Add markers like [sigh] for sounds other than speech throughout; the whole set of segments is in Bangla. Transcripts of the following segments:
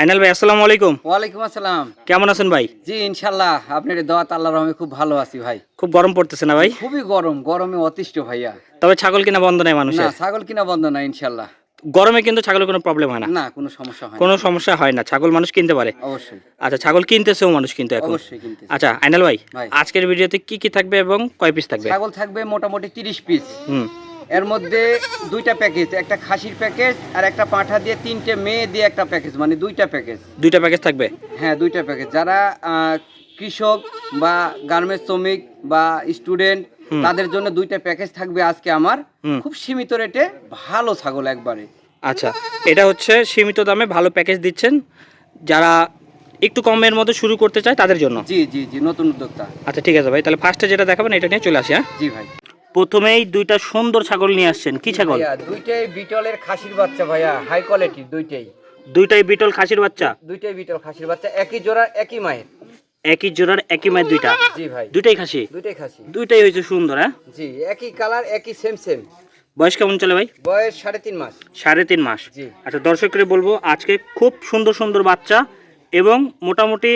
আইনাল ভাই আসসালামু আলাইকুম। ওয়ালাইকুম আসসালাম। কেমন আছেন ভাই? জি ইনশাল্লাহ আপনার দোয়াত আল্লাহ রহমে খুব ভালো আছি ভাই। খুব গরম পড়তেছে না ভাই? খুবই গরম গরমে অতিষ্ঠ ভাইয়া। তবে ছাগল কিনা বন্ধ নাই মানুষ না ছাগল কিনা বন্ধ না ইনশাল্লাহ। গরমে কিন্তু ছাগলের কোনো প্রবলেম হয় না। না কোনো সমস্যা হয় কোনো সমস্যা হয় না ছাগল মানুষ কিনতে পারে। অবশ্যই। আচ্ছা ছাগল কিনতেছেও মানুষ কিন্তু এখন। অবশ্যই কিনতে আচ্ছা আইনাল ভাই। আজকের ভিডিওতে কি কি থাকবে এবং কয় পিস থাকবে? ছাগল থাকবে মোটামুটি তিরিশ পিস হুম। এর মধ্যে দুইটা প্যাকেজ একটা খাসির প্যাকেজ আর একটা পাঁঠা দিয়ে তিনটে মেয়ে দিয়ে একটা প্যাকেজ মানে দুইটা প্যাকেজ দুইটা প্যাকেজ থাকবে? হ্যাঁ দুইটা প্যাকেজ যারা আহ, কৃষক বা গার্মেন্টস শ্রমিক বা স্টুডেন্ট তাদের জন্য দুইটা প্যাকেজ থাকবে আজকে আমার। হুম। খুব সীমিত রেটে ভালো ছাগল একবারে। আচ্ছা এটা হচ্ছে সীমিত দামে ভালো প্যাকেজ দিচ্ছেন। যারা একটু কমের মধ্যে শুরু করতে চায় তাদের জন্য। জি জি জি নতুন উদ্যোক্তা। আচ্ছা ঠিক আছে ভাই তাহলে ফার্স্টে যেটা দেখাবেন এটা নিয়ে চলে আসি হ্যাঁ? জি ভাই। প্রথমেই দুইটা সুন্দর ছাগল নিয়ে আসছেন। কি ছাগল? দুইটাই বিটলের খাসির বাচ্চা ভাইয়া হাই কোয়ালিটি দুইটাই। দুইটাই বিটল খাসির বাচ্চা? দুইটাই বিটল খাসির বাচ্চা একই জোড়া একই মায়ের। একই জোড়ার একই মায়ের দুইটা? জি ভাই। দুইটাই খাসি? দুইটাই খাসি। দুইটাই হয়েছে সুন্দর হ্যাঁ? জি একই কালার একই সেম সেম বয়স কেমন চলে ভাই? বয়স সাড়ে তিন মাস। সাড়ে তিন মাস। জি। আচ্ছা দর্শকরে বলব আজকে খুব সুন্দর সুন্দর বাচ্চা এবং মোটামুটি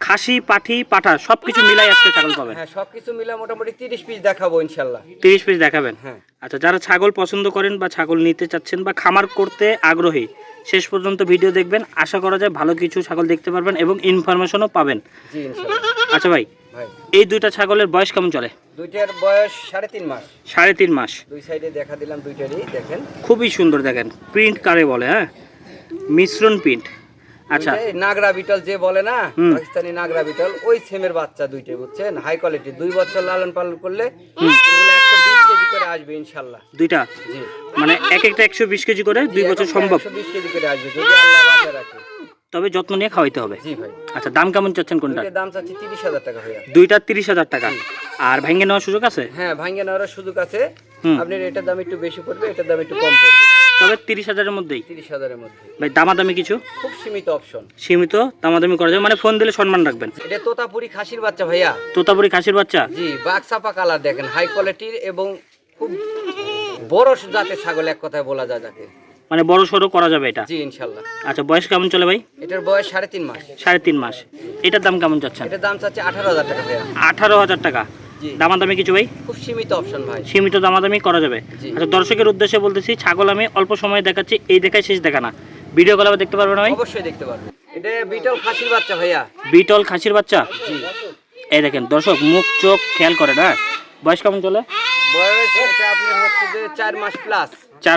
খাসি পাঠি পাঠা সব কিছু মিলাই আজকে ছাগল পাবেন। হ্যাঁ সবকিছু মিলে মোটামুটি তিরিশ পিস দেখাবো ইনশাল্লাহ। তিরিশ পিস দেখাবেন? হ্যাঁ। আচ্ছা যারা ছাগল পছন্দ করেন বা ছাগল নিতে চাচ্ছেন বা খামার করতে আগ্রহী শেষ পর্যন্ত ভিডিও দেখবেন। আশা করা যায় ভালো কিছু ছাগল দেখতে পারবেন এবং ইনফরমেশনও পাবেন। জি ইনশাল্লাহ। আচ্ছা ভাই ভাই। এই দুইটা ছাগলের বয়স কেমন চলে? দুইটার বয়স সাড়ে তিন মাস। সাড়ে তিন মাস। দুই সাইডে দেখা দিলাম দুইটারই দেখেন। খুবই সুন্দর দেখেন। প্রিন্ট কারে বলে হ্যাঁ? মিশ্রণ প্রিন্ট আচ্ছা। নাগরা বিটল যে বলে না পাকিস্তানি নাগরা বিটল ওই সেমের বাচ্চা দুইটাই বুঝছেন? হাই কোয়ালিটি দুই বছর লালন পালন করলে একশো বিশ কেজি করে আসবে ইনশাল্লাহ। দুইটা? মানে এক একটা একশো বিশ কেজি করে দুই বছর সম্ভব? একশো বিশ কেজি করে আসবে যদি আল্লাহ বাঁচিয়ে রাখে। তবে যত্ন নিয়ে খাওয়াইতে হবে। জি ভাই। আচ্ছা দাম কেমন চাচ্ছেন কোনটা দাম চাচ্ছি তিরিশ হাজার টাকা হয়ে দুইটা তিরিশ হাজার টাকা। আর ভেঙে নেওয়ার সুযোগ আছে? হ্যাঁ ভাঙ্গে নেওয়ার সুযোগ আছে। আপনার এটার দাম একটু বেশি পড়বে এটার দাম একটু কম পড়বে। তবে তিরিশ হাজারের মধ্যেই। তিরিশ হাজারের মধ্যে। ভাই দামাদামি কিছু? খুব সীমিত অপশন সীমিত দামাদামি করা যাবে। মানে ফোন দিলে সম্মান রাখবেন। এটা তোতাপুরি খাসির বাচ্চা ভাইয়া। তোতাপুরি খাসির বাচ্চা? জি বাক্সাপা কালার দেখেন হাই কোয়ালিটির এবং খুব বড় জাতের ছাগল এক কথায় বলা যায় যাকে। মানে বড় সড়ো করা যাবে এটা? জি ইনশাল্লাহ। আচ্ছা বয়স কেমন চলে ভাই? এটার বয়স সাড়ে তিন মাস। সাড়ে তিন মাস। এটার দাম কেমন চাচ্ছেন? এটার দাম চাচ্ছে আঠারো হাজার টাকা ভাইয়া। আঠারো হাজার টাকা। দামাদামি কিছু ভাই? খুব সীমিত অপশন ভাই। সীমিত দামাদামি করা যাবে। আচ্ছা দর্শকের উদ্দেশ্যে বলতেছি ছাগল আমি অল্প সময় দেখাচ্ছি এই দেখায় শেষ দেখা না। ভিডিও কল দেখতে পারবে না ভাই? অবশ্যই দেখতে পারবে। এটা বিটল খাসির বাচ্চা ভাইয়া। বিটল খাসির বাচ্চা? জি। এই দেখেন দর্শক মুখ চোখ খেয়াল করে না? বয়স কেমন চলে? বয়স এটা আপনার হচ্ছে যে চার মাস প্লাস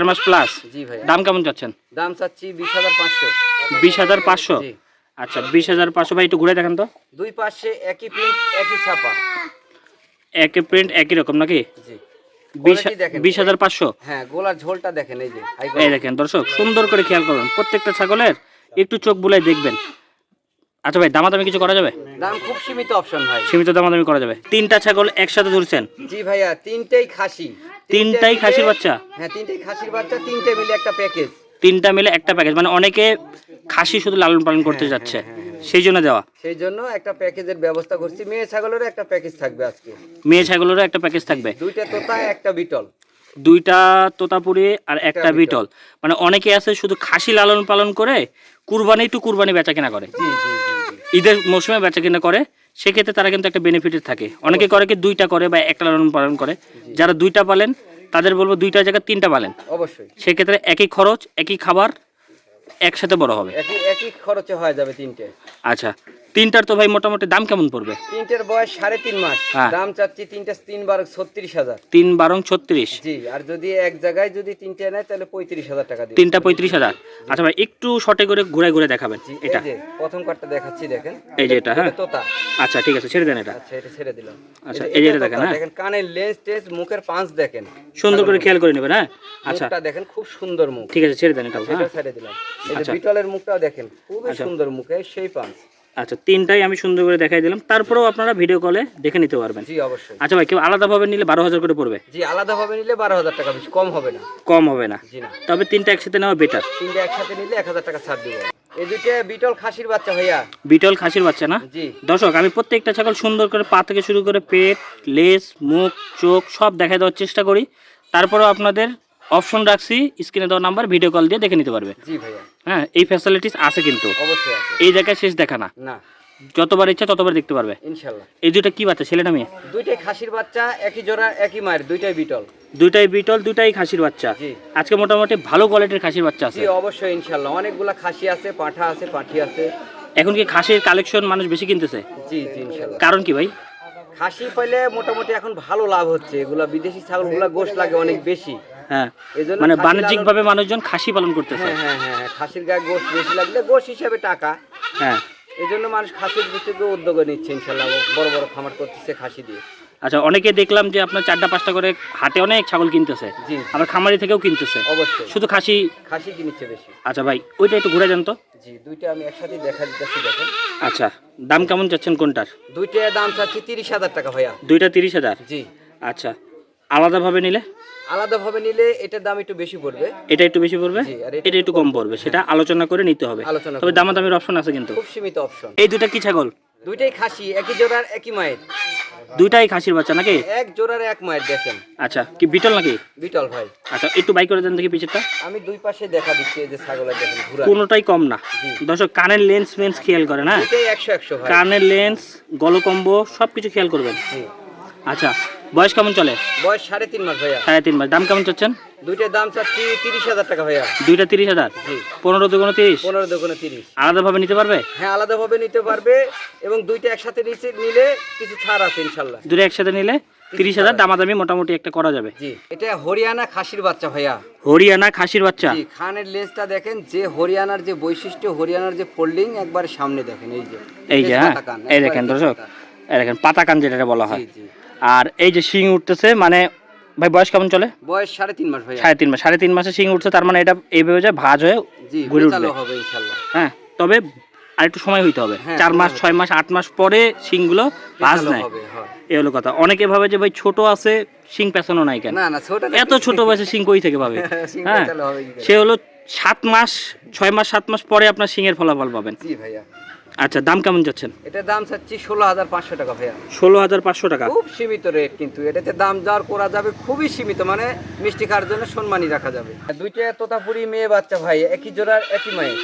মাস প্লাস জি ভাইয়া। দাম কেমন চাচ্ছেন? দাম চাচ্ছি বিশ হাজার পাঁচশো। বিশ হাজার পাঁচশো? জি। আচ্ছা বিশ হাজার পাঁচশো ভাই একটু ঘুরে দেখেন তো। দুই পাশে একই প্রিন্ট একই ছাপা। একই প্রিন্ট একই রকম নাকি? বিশ হাজার পাঁচশো? হ্যাঁ গোলার ঝোলটা দেখেন এই যে এই দেখেন দর্শক সুন্দর করে খেয়াল করবেন প্রত্যেকটা ছাগলের একটু চোখ বুলাই দেখবেন। আচ্ছা ভাই দামাদামি কিছু করা যাবে? দাম খুব সীমিত অপশন ভাই। সীমিত দামাদামি করা যাবে। তিনটা ছাগল একসাথে ধরছেন? জি ভাইয়া তিনটেই খাসি। তিনটাই খাসির বাচ্চা? হ্যাঁ তিনটেই খাসির বাচ্চা তিনটে মিলে একটা প্যাকেজ তিনটা মিলে একটা প্যাকেজ মানে অনেকে খাসি শুধু লালন পালন করতে হ্যাঁ, যাচ্ছে। হ্যাঁ, হ্যাঁ, সেই জন্য দেওয়া সেই জন্য একটা প্যাকেজের ব্যবস্থা করছি। মেয়ে ছাগলেরও একটা প্যাকেজ থাকবে আজকে। মেয়ে ছাগলেরও একটা প্যাকেজ থাকবে। দুইটা তোতা একটা বিটল। দুইটা তোতাপুরি আর একটা বিটল। মানে অনেকে আছে শুধু খাসি লালন পালন করে কুরবানি টু কুরবানি বেচা কেনা করে ঈদের মৌসুমে বেচা কিনা করে। সেক্ষেত্রে তারা কিন্তু একটা বেনিফিটেড থাকে। অনেকে করে কি দুইটা করে বা একটা লালন পালন করে। যারা দুইটা পালেন তাদের বলব দুইটা জায়গায় তিনটা পালেন। অবশ্যই। সেক্ষেত্রে একই খরচ একই খাবার একসাথে বড় হবে? একই একই খরচে হয়ে যাবে তিনটে। আচ্ছা। তিনটার তো ভাই মোটামুটি দাম কেমন পড়বে? তিনটার বয়স সাড়ে তিন মাস। হ্যাঁ। দাম চাচ্ছি তিনটে তিন বারো ছত্রিশ হাজার। তিন বারং ছত্রিশ। জি আর যদি এক জায়গায় যদি তিনটে নেয় তাহলে পঁয়ত্রিশ হাজার টাকা তিনটা পঁয়ত্রিশ হাজার। আচ্ছা ভাই একটু শর্টে করে ঘুরে ঘুরে দেখাবেন এটা। প্রথম কার্ডটা দেখাচ্ছি দেখেন। এই যে এটা, হ্যাঁ? তোতা। আচ্ছা ঠিক আছে ছেড়ে দেন এটা। আচ্ছা এটা ছেড়ে দিলাম। আচ্ছা, এই যে এটা এটা দেখেন, হ্যাঁ? দেখেন কানের লেন্স টেস মুখের পাঁচ দেখেন। সুন্দর করে খেয়াল করে নেবেন হ্যাঁ। আচ্ছা। মুখটা দেখেন খুব সুন্দর মুখ। ঠিক আছে ছেড়ে দেন এটা হ্যাঁ। ছেড়ে দিলাম। এই যে আচ্ছা। বিটলের মুখটাও দেখেন খুবই আচ্ছা। সুন্দর মুখে সেই পাঁচ আচ্ছা তিনটাই আমি সুন্দর করে দেখাই দিলাম। তারপরেও আপনারা ভিডিও কলে দেখে নিতে পারবেন। জি অবশ্যই। আচ্ছা ভাই কেউ আলাদাভাবে নিলে বারো হাজার করে পড়বে? জি আলাদা ভাবে নিলে বারো হাজার টাকা বেশি কম হবে না। কম হবে না। জি না। তবে তিনটা একসাথে নেওয়া বেটার তিনটে একসাথে নিলে এক হাজার টাকা ছাড় দিব। এই দুইটা বিটল খাসির বাচ্চা ভাইয়া। বিটল খাসির বাচ্চা না? জি। দর্শক আমি প্রত্যেকটা ছাগল সুন্দর করে পা থেকে শুরু করে পেট লেজ মুখ চোখ সব দেখাই দেওয়ার চেষ্টা করি। তারপরেও আপনাদের অপশন রাখছি স্ক্রিনে দেওয়া নাম্বার ভিডিও কল দিয়ে দেখে নিতে পারবে। জি ভাইয়া। হ্যাঁ এই ফ্যাসিলিটিস আছে কিন্তু। অবশ্যই আছে। এই জায়গায় শেষ দেখা না। না। যতবার ইচ্ছা ততবার দেখতে পারবে। ইনশাল্লাহ। এই দুইটা কি বাচ্চা ছেলেটা মেয়ে? দুইটাই খাসির বাচ্চা একই জোড়া একই মায়ের দুইটাই বিটল। দুইটাই বিটল দুইটাই খাসির বাচ্চা। জি। আজকে মোটামুটি ভালো কোয়ালিটির খাসির বাচ্চা আছে। জি অবশ্যই ইনশাল্লাহ। অনেকগুলা খাসি আছে পাঠা আছে পাঠি আছে। এখন কি খাসির কালেকশন মানুষ বেশি কিনতেছে? জি জি ইনশাল্লাহ। কারণ কি ভাই? খাসি পাইলে মোটামুটি এখন ভালো লাভ হচ্ছে। এগুলা বিদেশি ছাগলগুলা গোশ লাগে অনেক বেশি। হ্যাঁ। মানে খাসি বাণিজ্যিক ভাবে মানুষজন খাসি পালন করতেছে। হ্যাঁ হ্যাঁ হ্যাঁ হ্যাঁ, খাসির গায়ে গোশ বেশি লাগলে গোশ হিসাবে টাকা। হ্যাঁ। এই জন্য মানুষ খাসির ভিত্তিতে উদ্যোগ নিচ্ছে ইনশাল্লাহ বড় বড় খামার করতেছে খাসি দিয়ে। আচ্ছা অনেকে দেখলাম যে আপনার চারটা পাঁচটা করে হাটে অনেক ছাগল কিনতেছে। জি। আবার খামারি থেকেও কিনতেছে। অবশ্যই। শুধু খাসি খাসি কিনছে বেশি। আচ্ছা ভাই ওইটা একটু ঘুরে যান তো। জি দুইটা আমি একসাথে দেখা দিতেছি দেখেন। আচ্ছা দাম কেমন চাচ্ছেন কোনটার? দুইটা দাম চাচ্ছি তিরিশ হাজার টাকা ভাইয়া। দুইটা তিরিশ হাজার? জি। আচ্ছা আলাদাভাবে নিলে? আলাদাভাবে নিলে এটার দাম একটু বেশি পড়বে। এটা একটু বেশি পড়বে? এটা একটু কম পড়বে সেটা আলোচনা করে নিতে হবে। তবে। দামাদামির অপশন আছে কিন্তু। খুব সীমিত অপশন এই দুটা কি ছাগল? দুইটাই খাসি একই জোড়ার একই মায়ের। দুইটাই খাসির বাচ্চা নাকি? এক জোড়ার এক মায়ের দেখেন। আচ্ছা কি বিটল নাকি? বিটল ভাই। আচ্ছা একটু বাই করে দেন দেখি পিছেরটা। আমি দুই পাশে দেখা দিচ্ছি এই যে ছাগলের দেখেন ঘুরা কোনোটাই কম না। দর্শক কানের লেন্স মেন্স খেয়াল করেন হ্যাঁ দুইটাই একশো একশো ভাই। কানের লেন্স গলকম্বো সব কিছু খেয়াল করবেন। আচ্ছা বয়স কেমন চলে? বয়স সাড়ে তিন মাস ভাইয়া। সাড়ে তিন মাস। দাম কেমন চাচ্ছেন? দুইটার দাম চাচ্ছি তিরিশ হাজার টাকা ভাইয়া। দুইটা তিরিশ হাজার? পনেরো দুগুণ তিরিশ? পনেরো দোকানে তিরিশ। আলাদাভাবে নিতে পারবে? হ্যাঁ আলাদাভাবে নিতে পারবে এবং দুইটা একসাথে নিচে নিলে কিছু ছাড় আছে ইনশাল্লাহ। দুটো একসাথে নিলে তিরিশ হাজার দামাদামি মোটামুটি একটা করা যাবে। জি এটা হরিয়ানা খাসির বাচ্চা ভাইয়া। হরিয়ানা খাসির বাচ্চা? জি খানের লেন্সটা দেখেন যে হরিয়ানার যে বৈশিষ্ট্য হরিয়ানার যে ফোল্ডিং একবার সামনে দেখেন এই যে। এই যে হ্যাঁ? এই দেখেন দর্শক পাতা। এই দেখেন পাতা কান যেটা বলা হয়। আর এই যে শিং উঠতেছে মানে ভাই বয়স কেমন চলে? বয়স সাড়ে তিন মাস সাড়ে তিন মাস সাড়ে তিন মাসে শিং উঠছে তার মানে এটা এইভাবে যায় ভাজ হয়ে ঘুরে উঠবে। হ্যাঁ তবে আরেকটু সময় হইতে হবে। হ্যাঁ, চার মাস ছয় মাস আট মাস পরে শিংগুলো ভাজ নেয়। এই হলো কথা। অনেকে ভাবে যে ভাই ছোট আছে শিং পেছানো নাই কেন? এত ছোট বয়সে শিং কই থেকে পাবে? [laughs] হ্যাঁ? সে হলো সাত মাস ছয় মাস সাত মাস পরে আপনার শিংয়ের ফলাফল পাবেন। আচ্ছা দাম কেমন যাচ্ছেন এটার দাম চাচ্ছি ষোলো হাজার পাঁচশো টাকা ভাইয়া। ষোলো হাজার পাঁচশো টাকা। খুব সীমিত রেট কিন্তু এটাতে দাম যাওয়ার করা যাবে খুবই সীমিত মানে মিষ্টি খাওয়ার জন্য সম্মানই রাখা যাবে। দুইটা তোতাপুরি মেয়ে বাচ্চা ভাই একই জোড়ার একই মায়ের।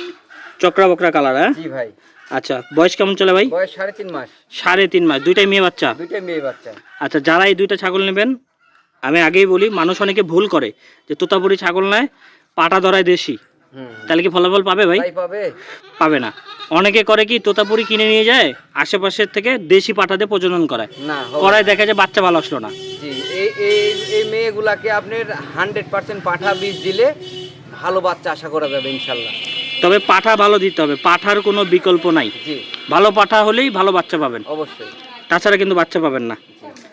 চক্রা বকরা কালার হ্যাঁ? জি ভাই। আচ্ছা বয়স কেমন চলে ভাই? বয়স সাড়ে তিন মাস। সাড়ে তিন মাস দুইটাই মেয়ে বাচ্চা? দুইটা মেয়ে বাচ্চা। আচ্ছা যারা এই দুইটা ছাগল নেবেন আমি আগেই বলি মানুষ অনেকে ভুল করে যে তোতাপুরি ছাগল নেয় পাটা ধরায় দেশি। তাহলে কি ফলাফল পাবে ভাই? পাবে। পাবে না। অনেকে করে কি তোতাপুরি কিনে নিয়ে যায় আশেপাশের থেকে দেশি পাঠাতে প্রজনন করায়। না করায় দেখা যায় বাচ্চা ভালো আসলো না। জি এই এই এই মেয়েগুলাকে আপনার হান্ড্রেড পার্সেন্ট পাঠা বীজ দিলে ভালো বাচ্চা আশা করা যাবে ইনশাল্লাহ। তবে পাঠা ভালো দিতে হবে পাঠার কোনো বিকল্প নাই। জি। ভালো পাঠা হলেই ভালো বাচ্চা পাবেন। অবশ্যই। তাছাড়া কিন্তু বাচ্চা পাবেন না।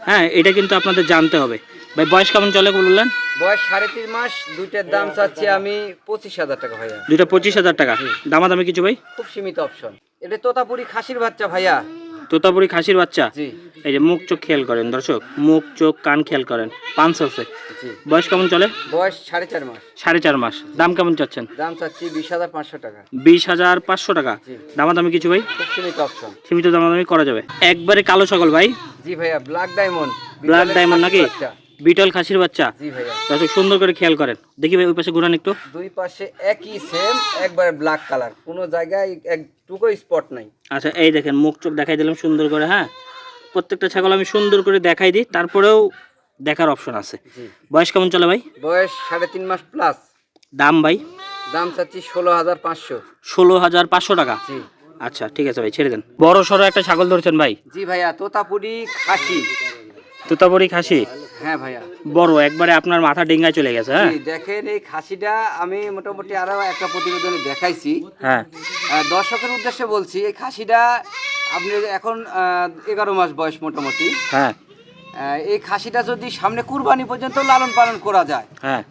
হ্যাঁ এটা কিন্তু আপনাদের জানতে হবে। ভাই বয়স কেমন চলে বললেন? বয়স সাড়ে তিন মাস দুইটার দাম চাচ্ছি আমি পঁচিশ হাজার টাকা ভাইয়া। দুইটা পঁচিশ হাজার টাকা। দামাদামি কিছু ভাই? খুব সীমিত অপশন এটা তোতাপুরি খাসির বাচ্চা ভাইয়া। তোতাপুরি খাসির বাচ্চা? এই যে মুখ চোখ খেয়াল করেন দর্শক মুখ চোখ কান খেয়াল করেন পাঁচ আছে। বয়স কেমন চলে? বয়স সাড়ে চার মাস। সাড়ে চার মাস। দাম কেমন চাচ্ছেন? দাম চাচ্ছি বিশ হাজার পাঁচশো টাকা। বিশ হাজার পাঁচশো টাকা। দামাদামি কিছু ভাই? খুব সীমিত অপশন সীমিত দামাদামি করা যাবে। একবারে কালো সকল ভাই? জি ভাইয়া ব্ল্যাক ডায়মন্ড ব্ল্যাক ডায়মন্ড নাকি? বিটল খাসির বাচ্চা। জি ভাইয়া। দর্শক সুন্দর করে খেয়াল করেন। দেখি ভাই ওই পাশে ঘুরান একটু। দুই পাশে একই সেম একবার ব্ল্যাক কালার কোনো জায়গায় একটুকু স্পট নাই। আচ্ছা এই দেখেন মুখ চোখ দেখাই দিলাম সুন্দর করে হ্যাঁ? প্রত্যেকটা ছাগল আমি সুন্দর করে দেখাই দিই তারপরেও দেখার অপশন আছে। বয়স কেমন চলে ভাই? বয়স সাড়ে তিন মাস প্লাস দাম ভাই? দাম চাচ্ছি ষোলো হাজার পাঁচশো। ষোলো হাজার পাঁচশো টাকা। জি। আচ্ছা ঠিক আছে ভাই ছেড়ে দেন। বড় সড়ো একটা ছাগল ধরছেন ভাই। জি ভাইয়া তোতাপুরি খাসি। তুতাবড়ি খাসি? হ্যাঁ ভাইয়া। বড় একবারে আপনার মাথা ডিঙ্গায় চলে গেছে হ্যাঁ? দেখেন এই খাসিটা আমি মোটামুটি আরও একটা প্রতিবেদনে দেখাইছি। হ্যাঁ। দর্শকের উদ্দেশ্যে বলছি এই খাসিটা আপনি এখন এগারো মাস বয়স মোটামুটি। হ্যাঁ। এই খাসিটা যদি সামনে কুরবানি পর্যন্ত লালন পালন করা যায় হ্যাঁ।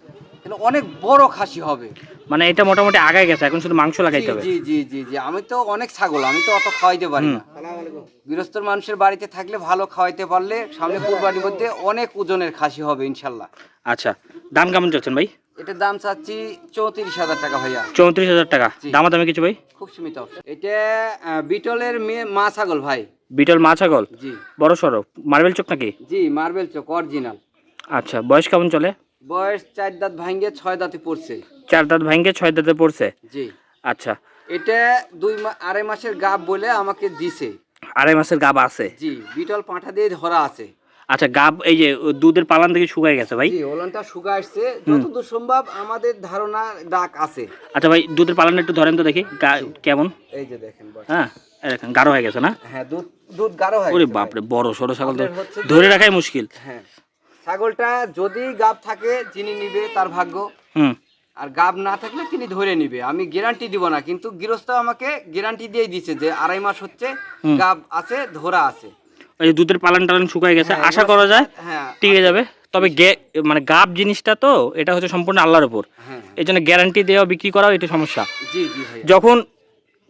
তাহলে অনেক বড় খাসি হবে। মানে এটা মোটামুটি আগায় গেছে এখন শুধু মাংস লাগাইতে হবে। জি জি জি জি আমি তো অনেক ছাগল আমি তো অত খাওয়াইতে পারি না। গৃহস্থর মানুষের বাড়িতে থাকলে ভালো খাওয়াইতে পারলে সামনে কুরবানির মধ্যে অনেক ওজনের খাসি হবে ইনশাল্লাহ। আচ্ছা দাম কেমন চাচ্ছেন ভাই? এটার দাম চাচ্ছি চৌত্রিশ হাজার টাকা ভাইয়া। চৌত্রিশ হাজার টাকা। জি। দামাদামি কিছু ভাই? খুব সীমিত এটা বিটলের মেয়ে মা ছাগল ভাই। বিটল মা ছাগল? জি। বড় সড়ো। মার্বেল চোখ নাকি? জি মার্বেল চোক অরিজিনাল। আচ্ছা বয়স কেমন চলে? বয়স চার দাঁত ভাঙ্গে ছয় দাঁতে পড়ছে। চার দাঁত ভাঙ্গে ছয় দাঁতে পড়ছে? জি। আচ্ছা। এটা দুই আড়াই মাসের গাব বলে আমাকে দিছে। আড়াই মাসের গাব আছে? জি বিটল পাঁঠা দিয়ে ধরা আছে। আচ্ছা গাব এই যে দুধের পালান থেকে শুকায় গেছে ভাই? ওলানটা শুকা আসছে। যতদূর সম্ভব আমাদের ধারণা ডাক আছে। আচ্ছা ভাই দুধের পালান একটু ধরেন তো দেখি। কেমন? এই যে দেখেন হ্যাঁ দেখেন গাঢ় হয়ে গেছে না? হ্যাঁ দুধ দুধ গাঢ় হয় ওরে বাপরে বড় সড়ো ছাগল ধরে রাখাই মুশকিল। হ্যাঁ। ছাগলটা যদি গাব থাকে যিনি নিবে তার ভাগ্য। হুম। আর গাব না থাকলে তিনি ধরে নিবে। আমি গ্যারান্টি দিব না কিন্তু গৃহস্থ আমাকে গ্যারান্টি দিয়ে দিছে যে আড়াই মাস হচ্ছে গাব আছে ধরা আছে। ওই যে দুধের পালন টালান শুকায় গেছে হ্যাঁ, আশা করা যায় হ্যাঁ টিকে যাবে। তবে মানে গাব জিনিসটা তো এটা হচ্ছে সম্পূর্ণ আল্লাহর উপর। হ্যাঁ। এই জন্য গ্যারান্টি দেওয়া বিক্রি করাও এটা সমস্যা। জি জি ভাই যখন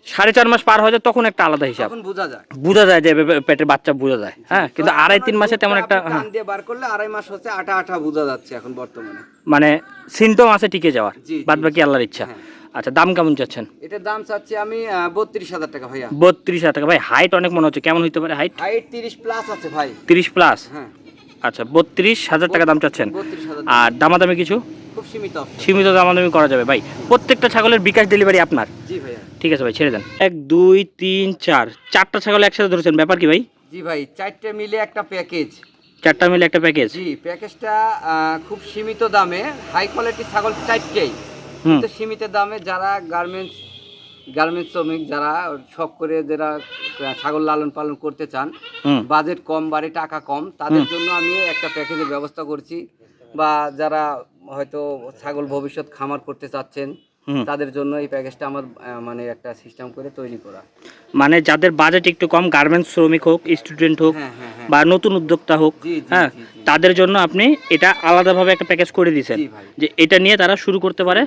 সাড়ে চার মাস পার হয়ে যায় তখন একটা আলাদা হিসাব। বোঝা যায়। বোঝা যায় যে পেটের বাচ্চা বোঝা যায়। হ্যাঁ কিন্তু আড়াই তিন মাসে তেমন একটা হ্যাঁ, দিয়ে বার করলে আড়াই মাস হচ্ছে আটা আটা বোঝা যাচ্ছে এখন বর্তমানে। মানে সিমটম আছে টিকে যাওয়ার বাদ বাকি আল্লাহর ইচ্ছা। হ্যাঁ। আচ্ছা দাম কেমন চাচ্ছেন? এটার দাম চাচ্ছি আমি বত্রিশ হাজার টাকা ভাইয়া। বত্রিশ হাজার টাকা। ভাই হাইট অনেক মনে হচ্ছে কেমন হইতে পারে হাইট হাইট তিরিশ প্লাস আছে ভাই। তিরিশ প্লাস হ্যাঁ। আচ্ছা বত্রিশ হাজার টাকা দাম চাচ্ছেন। আর দামাদামি কিছু? খুব সীমিত। সীমিত দামাদামি করা যাবে। ভাই প্রত্যেকটা ছাগলের বিকাশ ডেলিভারি আপনার। জি ভাইয়া। ঠিক আছে ভাই ছেড়ে দেন। এক দুই তিন চার। চারটা ছাগল একসাথে ধরেছেন ব্যাপার কি ভাই? জি ভাই চারটে মিলে একটা প্যাকেজ চারটা মিলে একটা প্যাকেজ জি প্যাকেজটা খুব সীমিত দামে হাই কোয়ালিটির ছাগল চারটেই। কিন্তু সীমিত দামে যারা গার্মেন্টস গার্মেন্টস শ্রমিক যারা শখ করে যারা ছাগল লালন পালন করতে চান বাজেট কম বাড়ে টাকা কম তাদের জন্য আমি একটা প্যাকেজের ব্যবস্থা করছি। বা যারা হয়তো ছাগল ভবিষ্যৎ খামার করতে চাচ্ছেন তাদের জন্য এই প্যাকেজটা আমার মানে একটা সিস্টেম করে তৈরি করা। মানে যাদের বাজেট একটু কম গার্মেন্টস শ্রমিক হোক স্টুডেন্ট হোক হ্যাঁ হ্যাঁ হ্যাঁ। বা নতুন উদ্যোক্তা হোক হ্যাঁ। তাদের জন্য আপনি এটা আলাদাভাবে একটা প্যাকেজ করে দিয়েছেন। যে এটা নিয়ে তারা শুরু করতে পারে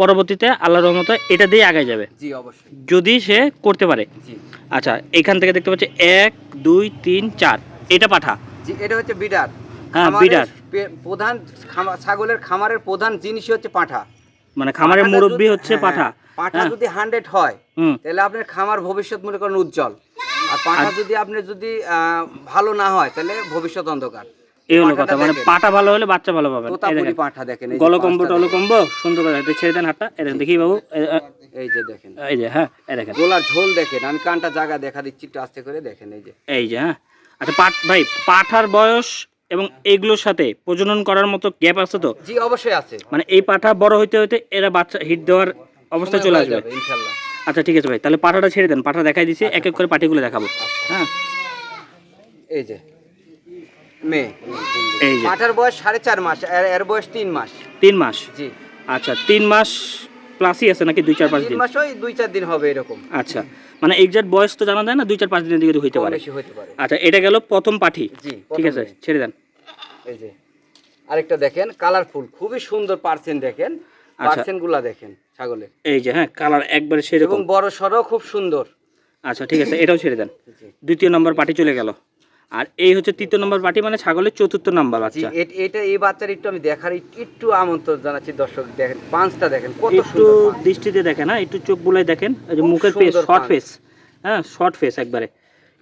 পরবর্তীতে আল্লাহর রহমতে এটা দিয়ে আগে যাবে। যদি সে করতে পারে। আচ্ছা এখান থেকে দেখতে পাচ্ছি এক দুই তিন চার। এটা পাঠা। এটা হচ্ছে বিডার। হ্যাঁ, বিডার। প্রধান ছাগলের খামারের প্রধান জিনিসই হচ্ছে পাঠা। মানে খামারের মুরব্বী হচ্ছে হ্যাঁ, পাঠা। পাঠা হ্যাঁ। যদি হান্ড্রেড হয় তাহলে আপনার খামার ভবিষ্যৎ মনে করেন উজ্জ্বল। আর পাঠা যদি আপনি যদি ভালো না হয় তাহলে ভবিষ্যৎ অন্ধকার। এই হলো কথা মানে। পাটা ভালো হলে বাচ্চা ভালো এই তোতাপুরি দেখেন। পাঠা দেখেন গলকম্ব টলকম্ব সুন্দর করে ছেড়ে দেন এই দেখেন দেখি বাবু। এই- এই যে দেখেন। এই যে হ্যাঁ এই দেখেন। গোলার ঝোল দেখেন আমি কানটা জায়গা দেখা দিচ্ছি একটু আস্তে করে দেখেন এই যে। এই যে হ্যাঁ। আচ্ছা পাট ভাই পাঠার বয়স এবং এগুলোর সাথে প্রজনন করার মতো গ্যাপ আছে তো? জি অবশ্যই আছে। মানে এই পাঠা বড় হইতে হইতে এরা বাচ্চা হিট দেওয়ার অবস্থা চলে আসবে। ইনশাল্লাহ। আচ্ছা ঠিক আছে ভাই তাহলে পাঠাটা ছেড়ে দেন পাঠা দেখাই দিছি এক এক করে পাটিগুলো দেখাবো। হ্যাঁ। এই যে মেয়ে। এই যে। পাঠার বয়স সাড়ে চার মাস এর- এর বয়স তিন মাস। তিন মাস? জি। আচ্ছা তিন মাস প্লাসই আছে নাকি দুই চার পাঁচ দিন? মাস ওই দুই চার দিন হবে এরকম। আচ্ছা মানে এক্সাক্ট বয়স তো জানা যায় না দুই চার পাঁচ দিনের দিকে হইতে পারে। আচ্ছা এটা গেল প্রথম পাঠি। জি ঠিক আছে ছেড়ে দেন। এই যে। আরেকটা দেখেন কালারফুল খুবই সুন্দর পার্সেন্ট দেখেন। আচ্ছা। পার্সেন্টগুলা দেখেন ছাগলের এই যে হ্যাঁ কালার একবারে সেরকম। বড় সড়ো খুব সুন্দর। আচ্ছা ঠিক আছে এটাও ছেড়ে দেন। [laughs] দ্বিতীয় নম্বর পার্টি চলে গেল। আর এই হচ্ছে তৃতীয় নম্বর পার্টি মানে ছাগলের চতুর্থ নম্বর বাচ্চা এটা এই বাচ্চার একটু আমি দেখার একটু- আমন্ত্রণ জানাচ্ছি দর্শক দেখেন পাঁচটা দেখেন কত একটু। দৃষ্টিতে দেখেন হ্যাঁ একটু চোখ বুলাই দেখেন এই যে মুখের ফেস শর্ট। ফেস হ্যাঁ শর্ট ফেস একবারে।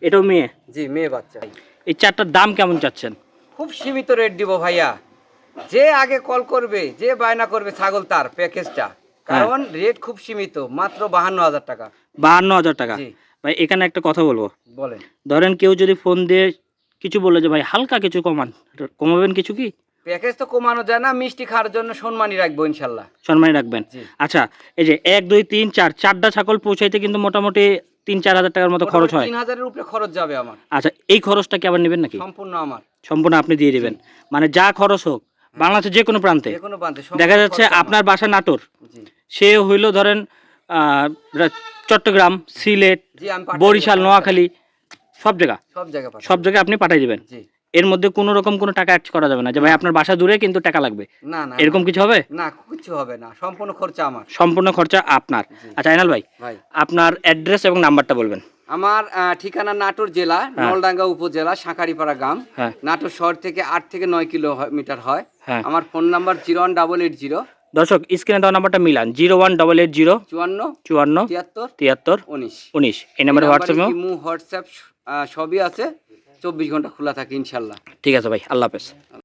এটাও মেয়ে? জি মেয়ে বাচ্চা। এই চারটার দাম কেমন চাচ্ছেন? খুব সীমিত রেট দিব ভাইয়া। যে আগে কল করবে যে বায়না করবে ছাগল তার প্যাকেজটা কারণ রেট খুব সীমিত মাত্র বাহান্ন হাজার টাকা। বাহান্ন হাজার টাকা। ভাই এখানে একটা কথা বলব। বলেন। ধরেন কেউ যদি ফোন দিয়ে কিছু বলল যে ভাই হালকা কিছু কমান কমাবেন কিছু কি? প্যাকেজ তো কমানো যায় না মিষ্টি খাওয়ার জন্য সম্মানই রাখব ইনশাল্লাহ। সম্মানী রাখবেন। আচ্ছা এই যে এক দুই তিন চার চারটা ছাগল পৌঁছাইতে কিন্তু মোটামুটি তিন চার হাজার টাকার মতো খরচ হয়। তিন হাজারের উপরে খরচ যাবে আমার। আচ্ছা এই খরচটা কি আবার নেবেন নাকি? সম্পূর্ণ আমার। সম্পূর্ণ আপনি দিয়ে দেবেন। মানে যা খরচ হোক বাংলাদেশের যে কোনো প্রান্তে। যে কোনো প্রান্তে দেখা যাচ্ছে আপনার বাসা নাটোর। সে হইল ধরেন চট্টগ্রাম সিলেট বরিশাল নোয়াখালী সব জায়গা। সব জায়গা সব জায়গায় আপনি পাঠিয়ে দিবেন। এর মধ্যে কোনো রকম কোনো টাকা অ্যাড করা যাবে না। যে ভাই আপনার বাসা দূরে কিন্তু টাকা লাগবে। না না এরকম কিছু হবে? না কিছু হবে না। সম্পূর্ণ খরচা আমার। সম্পূর্ণ খরচা আপনার। আচ্ছা আইনাল ভাই আপনার অ্যাড্রেস এবং নাম্বারটা বলবেন। আমার ঠিকানা নাটোর জেলা হ্যাঁ। নলডাঙ্গা উপজেলা শাঁখারিপাড়া গ্রাম। হ্যাঁ। নাটোর শহর থেকে আট থেকে নয় কিলোমিটার হয়। হ্যাঁ। আমার phone number zero one double eight zero. দর্শক স্ক্রিনে দেওয়া নাম্বারটা Milan. Zero one double eight zero. চুয়ান্ন চুয়ান্ন তিয়াত্তর তিয়াত্তর উনিশ। উনিশ। এই নাম্বারে হোয়াটসঅ্যাপ আহ, সবই আছে। চব্বিশ ঘণ্টা খোলা থাকে ইনশাল্লাহ। ঠিক আছে ভাই আল্লাহ হাফেজ।